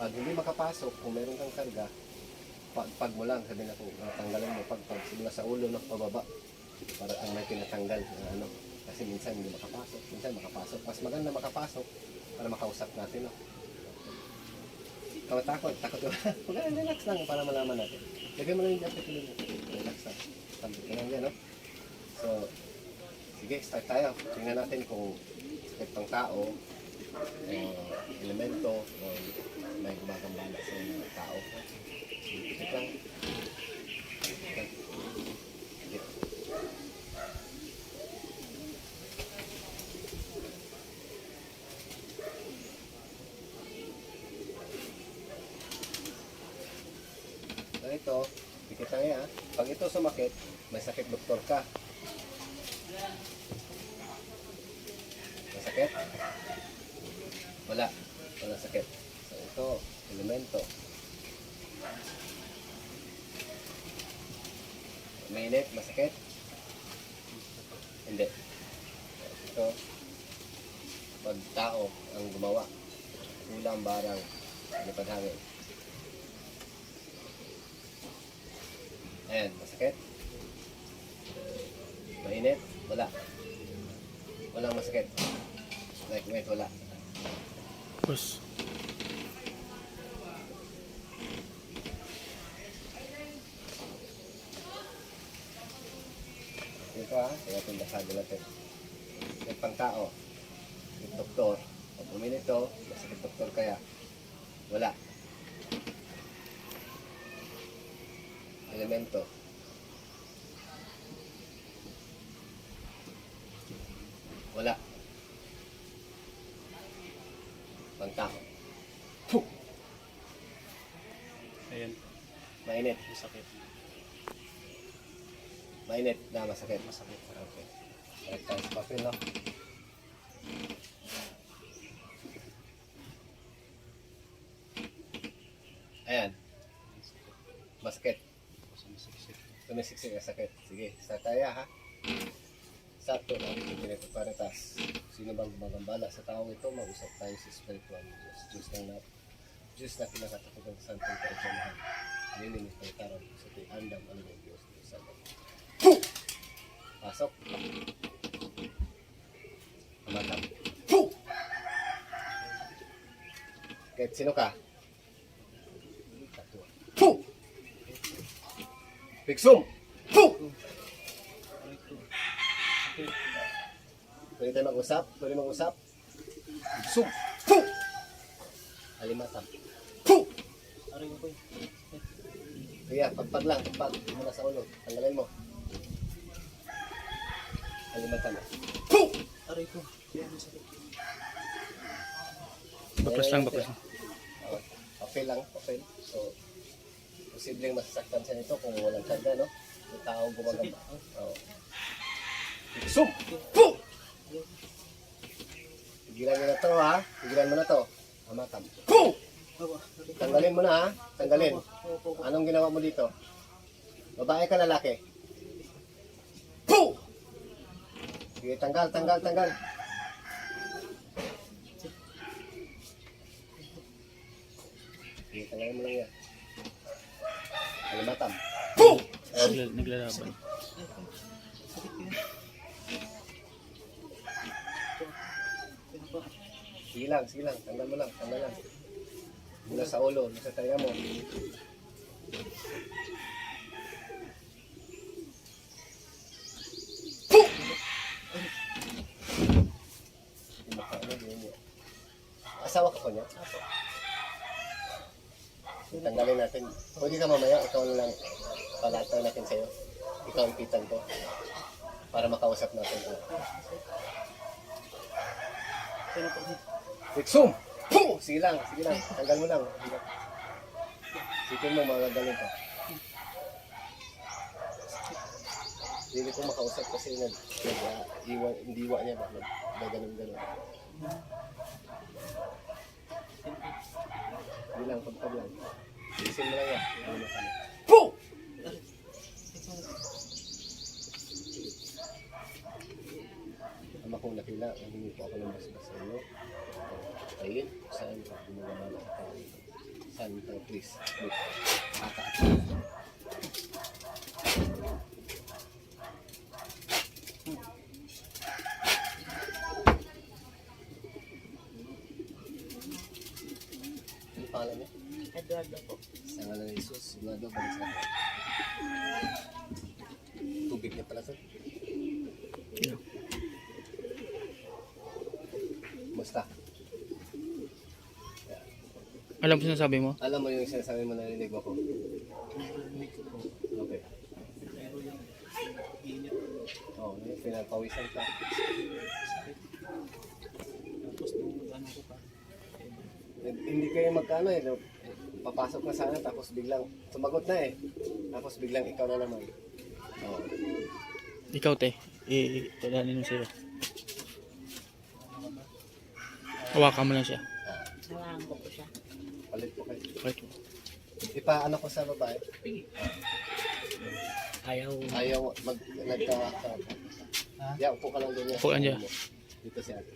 Pag hindi makapasok, kung meron kang karga, pagpag mo lang, sabi na kung tanggalan mo, pagpag simula sa ulo, no, pababa. Para kang may pinatanggal na ano. Kasi minsan hindi makapasok, minsan makapasok. Mas maganda makapasok para makausap natin, no. Ikaw takot, ka. Huwag relax lang para malaman natin. Lagay mo lang yung jacket ulit. Relax lang. Sabi ka lang yan, no? So, sige, start tayo. Tingnan natin kung pang tao, o elemento, o may gumagambala sa mga tao. So ito, dikit lang yan. Pag ito sumakit, may sakit doktor ka. May sakit? Wala. Wala sakit. So ito, elemento. Mainit, masakit? Hindi. Ito, pag tao ang gumawa, ulang barang, lipad hangin. Ayan, masakit? Mainit? Wala. Walang masakit. Like, wait, wala. Tapos, Ito ha, kaya itong basado natin. Yung pang tao, yung doktor, pag uminit ito, masakit doktor kaya, wala. Elemento. Wala. Pang tao. Puh! ayan, Mainit. masakit. Mainit na masakit. Masakit. Okay. Balik tayo sa papel, no? Ayan. Masakit. Tumisiksik na sakit. Sige, start tayo ha. Sakto na ang pinagpaparitas. Sino bang gumagambala sa taong ito? Mag-usap tayo sa spiritual Diyos. Diyos ng nat. Diyos na kinakatakutan sa santong kausamahan. Nininis ng tarong sa tiandam ano ng Diyos. Diyos sa Pasok. Amatang. Kahit sino ka? Tatlo. Puh! Piksum! Pwede tayo mag-usap? Pwede mag-usap? Piksum! Puh! Alimatang. Puh! Aray ko eh. Kaya, pagpag lang, pagpag. Mula sa ulo. Tanggalin mo. Alimatang. Puh! Aray masakit. Baklas lang, baklas lang. Okay. Papel lang, papel. So, posibleng masasaktan siya nito kung walang karga, no? Yung tao gumagamba. Oo. Sum! Puh! Tigilan mo na to, ha? Tigilan mo na to. Amatam. Tanggalin mo na, ha? Tanggalin. Anong ginawa mo dito? Babae ka lalaki? Puh! Sige, tanggal, tanggal, tanggal. Sige, tanggalin mo lang yan. Alimatam. Nagla- Naglalaban. Sige lang, sige lang. Tanggal mo lang, tanggal lang. Mula sa ulo, mula sa mo. Asawa ka pa niya? Tanggalin natin. Pwede ka mamaya, ikaw na lang palatay natin sa'yo. Ikaw ang pitan ko. Para makausap natin ko. Sino po? Fixum! Puh! Sige lang, sige lang. Tanggal mo lang. Sipin mo, mga galing ka. Hindi ko makausap kasi nag, nag uh, iwan, niya ba? Nag, nag ganun ganun. Hindi lang, pagpag lang. Lang yan. Ano mo kami. Puh! Ama kong nakila, humingi po ako ng basbas sa iyo. Ayun, saan ka gumagabala sa tao. Hand, uh, please. Ata. Ano pangalan niya? Eduardo po. Sa ngalan ni Jesus, Eduardo, balik sa akin. Tubig niya pala sir. Yeah. Basta. Alam mo sinasabi mo? Alam mo yung sinasabi mo narinig mo ko. Okay. Oo, oh, pinagpawisan ka. Eh, Hindi kayo magkano eh. Papasok na sana tapos biglang sumagot na eh. Tapos biglang ikaw na naman. Oo. Ikaw te, i-tadanin mo sa'yo. Hawakan mo lang siya. Hawakan ko po siya. palit po kayo. Okay. Ipaano ko sa babae. Ayaw. Ayaw mag nagka Ha? Yeah, upo ka lang doon. Upo ka dyan. Dito si ate.